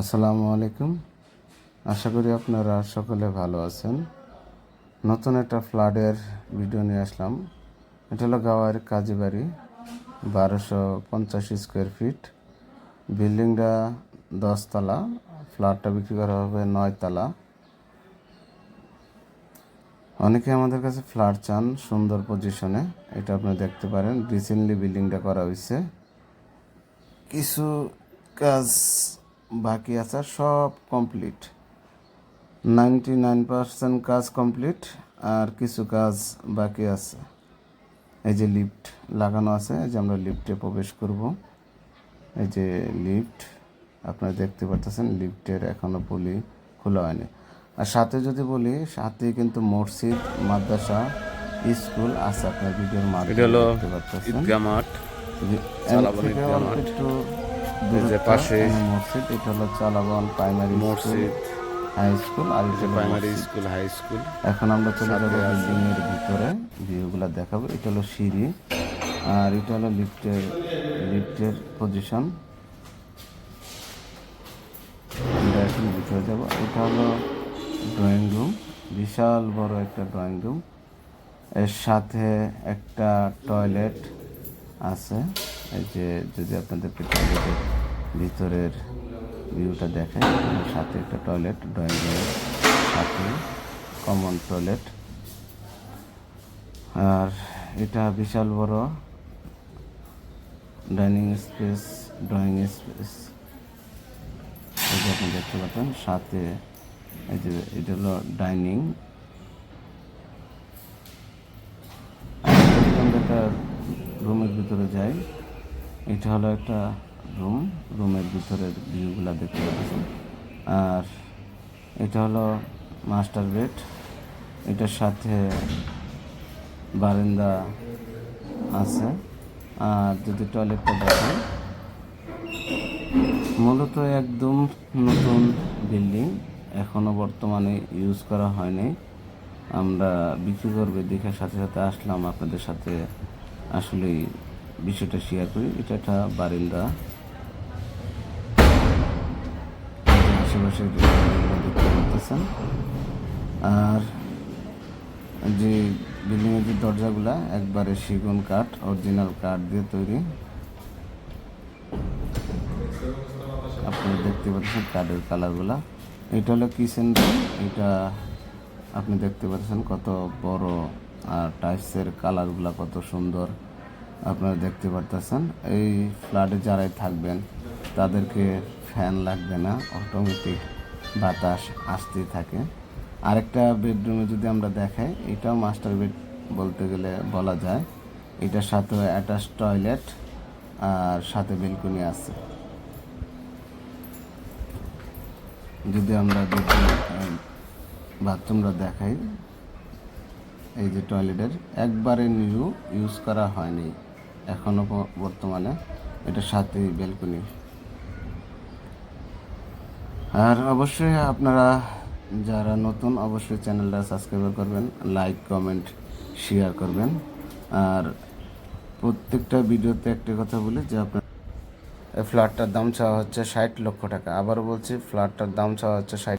আসসালামু আলাইকুম। আশা করি আপনারা সকলে ভালো আছেন। নতুন একটা ফ্লাডের ভিডিও নিয়ে আসলাম। এটা হলো গাওয়ার কাজী বাড়ি বারোশো পঞ্চাশ স্কোয়ার ফিট। বিল্ডিংটা দশতলা, ফ্ল্যাটটা বিক্রি করা হবে নয়তলা। অনেকে আমাদের কাছে ফ্ল্যাট চান সুন্দর পজিশনে, এটা আপনি দেখতে পারেন। রিসেন্টলি বিল্ডিংটা করা হয়েছে। কিছু কাজ বাকি আছে সব কমপ্লিট নাইনটি নাইন পার্সেন্ট কাজ কমপ্লিট আর কিছু কাজ বাকি আছে। এই যে লিফট লাগানো আছে এই যে আমরা লিফটে প্রবেশ করব। এই যে লিফট আপনারা দেখতে পাচ্ছেন লিফটের এখনও পলি খোলা হয়নি। আর সাথে যদি বলি সাথে কিন্তু মসজিদ মাদ্রাসা স্কুল আছে আপনার ভিডিওর মাধ্যমে দেখতে চালাবন একটু যে পাশে মসজিদ এটা হলো চালাবন প্রাইমারি মসজিদ। হাই স্কুল আর এটা প্রাইমারি স্কুল হাই স্কুল এখন আমরা চলে যাব বিল্ডিং এর ভিতরে ভিউগুলো দেখাবো। এটা হলো সিঁড়ি আর এটা হলো লিফটের লিফটের পজিশন আমরা এখন ভিতরে যাব। এটা হলো ড্রয়িং রুম বিশাল বড় একটা ড্রয়িং রুম এর সাথে একটা টয়লেট আছে। এই যে যদি আপনাদেরকে টয়লেটের ভিতরের ভিউটা এর সাথে একটা টয়লেট ড্রয়িং রুমের সাথে কমন টয়লেট আর এটা বিশাল বড় ডাইনিং স্পেস ড্রয়িং স্পেস এই যে আপনি দেখতে পাচ্ছেন, সাথে এই যে এটা হলো ডাইনিং রুমের ভিতরে যাই। এটা হলো একটা রুম, রুমের ভিতরের ভিউগুলা দেখতে পাচ্ছি। আর এটা হলো মাস্টার বেড এটার সাথে বারান্দা আছে। আর যদি টয়লেটটা দেখেন, মূলত একদম নতুন বিল্ডিং এখনও বর্তমানে ইউজ করা হয়নি। আমরা বিক্রি করবে, দেখার সাথে সাথে আসলাম আপনাদের সাথে। আসলে বিষয়টা শেয়ার করি। এটা একটা বারিন্দা। আশেপাশে আর যে বিল্ডিংয়ের যে দরজাগুলা, একবারে সেগুন কাঠ অরিজিনাল কাঠ দিয়ে তৈরি। আপনি দেখতে পাচ্ছেন কাঠের কালারগুলা। এটা হলো কিচেন এটা আপনি দেখতে পাচ্ছেন কত বড় আর টাইলসের কালারগুলা কত সুন্দর আপনারা দেখতে পারতেছেন। এই ফ্ল্যাটে যারাই থাকবেন, তাদেরকে ফ্যান লাগবে না অটোমেটিক বাতাস আসতেই থাকে। আরেকটা বেডরুমে যদি আমরা দেখাই, এটাও মাস্টার বেড বলতে গেলে বলা যায়। এটার সাথে অ্যাটাচ টয়লেট আর সাথে বেলকনি আছে। যদি আমরা বাথরুমটা দেখাই এই যে টয়লেটের, একবারে নিউ ইউজ করা হয়নি এখনও বর্তমানে। এটা সাথে বেলকনি। আর অবশ্যই আপনারা যারা নতুন, অবশ্যই চ্যানেলটা সাবস্ক্রাইব করবেন লাইক কমেন্ট শেয়ার করবেন। আর প্রত্যেকটা ভিডিওতে একটা কথা বলি যে আপনার ফ্ল্যাটটার দাম চাওয়া হচ্ছে ষাট লক্ষ টাকা। আবার বলছি ফ্ল্যাটটার দাম চাওয়া হচ্ছে ষাট